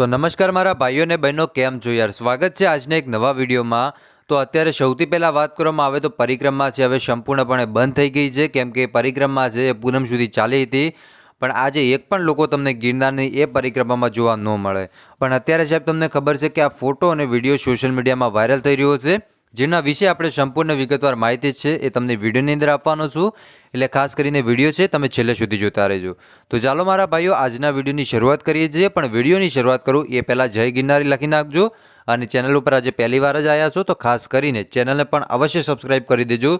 તો નમસ્કાર મારા ભાઈઓ અને બહેનો, કેમ છો યાર? સ્વાગત છે આજના એક નવા વિડીયોમાં. તો અત્યારે સૌથી પહેલાં વાત કરવામાં આવે તો પરિક્રમા છે, હવે સંપૂર્ણપણે બંધ થઈ ગઈ છે, કેમ કે પરિક્રમા છે એ પૂનમ સુધી ચાલી હતી. પણ આજે એક પણ લોકો તમને ગિરનારની એ પરિક્રમામાં જોવા ન મળે. પણ અત્યારે સાહેબ તમને ખબર છે કે આ ફોટો અને વીડિયો સોશિયલ મીડિયામાં વાયરલ થઈ રહ્યો છે. જેના વિશે આપણે સંપૂર્ણ વિગતવાર માહિતી છે એ તમને વિડીયોની અંદર આપવાનો છું. એટલે ખાસ કરીને વીડિયો છે, તમે છેલ્લે સુધી જોતા રહેજો. તો ચાલો મારા ભાઈઓ, આજના વિડીયોની શરૂઆત કરીએ છીએ, પણ વિડીયોની શરૂઆત કરું એ પહેલાં જય ગિરનારી લખી નાખજો. અને ચેનલ ઉપર આજે પહેલી વાર જ આવ્યા છો, તો ખાસ કરીને ચેનલને પણ અવશ્ય સબસ્ક્રાઈબ કરી દેજો.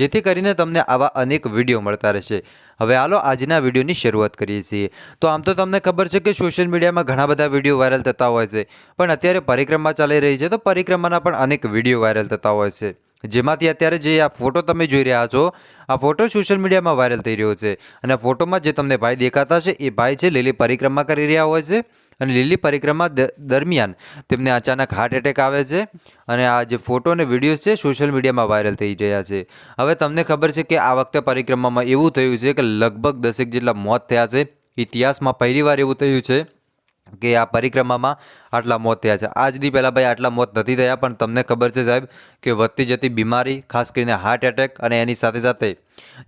જેથી કરીને તમને આવા અનેક વીડિયો મળતા રહેશે. હવે હાલો આજના વિડીયોની શરૂઆત કરીએ છીએ. તો આમ તો તમને ખબર છે કે સોશિયલ મીડિયામાં ઘણા બધા વીડિયો વાયરલ થતા હોય છે. પણ અત્યારે પરિક્રમા ચાલી રહી છે તો પરિક્રમાના પણ અનેક વીડિયો વાયરલ થતા હોય છે. જેમાંથી અત્યારે જે આ ફોટો તમે જોઈ રહ્યા છો, આ ફોટો સોશિયલ મીડિયામાં વાયરલ થઈ રહ્યો છે. અને ફોટોમાં જે તમને ભાઈ દેખાતા છે એ ભાઈ છે, લીલી પરિક્રમા કરી રહ્યા હોય છે. અને લીલી પરિક્રમા દરમિયાન તેમને અચાનક હાર્ટ એટેક આવે છે અને આ જે ફોટો અને વિડીયોઝ છે સોશિયલ મીડિયામાં વાયરલ થઈ રહ્યા છે. હવે તમને ખબર છે કે આ વખતે પરિક્રમામાં એવું થયું છે કે લગભગ દસેક જેટલા મોત થયા છે. ઇતિહાસમાં પહેલીવાર એવું થયું છે. કે આ પરિક્રમામાં આટલા મોત થયા છે. આજ દી પહેલાં ભાઈ આટલા મોત નથી થયા, પણ તમને ખબર છે સાહેબ કે વધતી જતી બીમારી, ખાસ કરીને હાર્ટ એટેક અને એની સાથે સાથે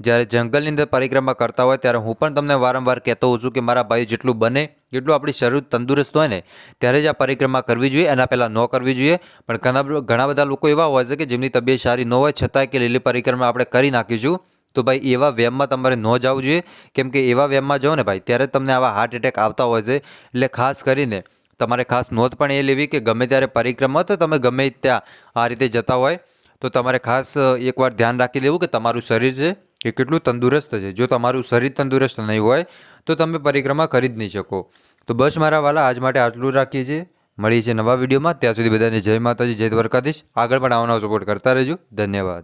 જ્યારે જંગલની અંદર પરિક્રમા કરતા હોય ત્યારે હું પણ તમને વારંવાર કહેતો હોઉં છું કે મારા ભાઈ જેટલું બને એટલું આપણી શરીર તંદુરસ્ત હોય ને, ત્યારે જ આ પરિક્રમા કરવી જોઈએ, એના પહેલાં ન કરવી જોઈએ. પણ ઘણા ઘણા બધા લોકો એવા હોય છે કે જેમની તબિયત સારી ન હોય, છતાંય કે લીલી પરિક્રમા આપણે કરી નાખીશું. તો ભાઈ એવા વ્યાયામમાં તમારે ન જવું જોઈએ. કેમ કે એવા વ્યાયામમાં જાઓ ને ભાઈ, ત્યારે તમને આવા હાર્ટ એટેક આવતા હોય છે. એટલે ખાસ કરીને તમારે ખાસ નોંધ પણ એ લેવી કે ગમે ત્યારે પરિક્રમા તો તમે ગમે ત્યાં આ રીતે જતા હોય, તો તમારે ખાસ એકવાર ધ્યાન રાખી દેવું કે તમારું શરીર છે એ કેટલું તંદુરસ્ત છે. જો તમારું શરીર તંદુરસ્ત નહીં હોય, તો તમે પરિક્રમા કરી જ નહીં શકો. તો બસ મારા વાલા, આજ માટે આટલું રાખીએ છીએ. મળીએ છીએ નવા વિડીયોમાં. ત્યાં સુધી બધાને જય માતાજી, જય દ્વારકાધીશ. આગળ પણ આવવાનો સપોર્ટ કરતા રહેજો. ધન્યવાદ.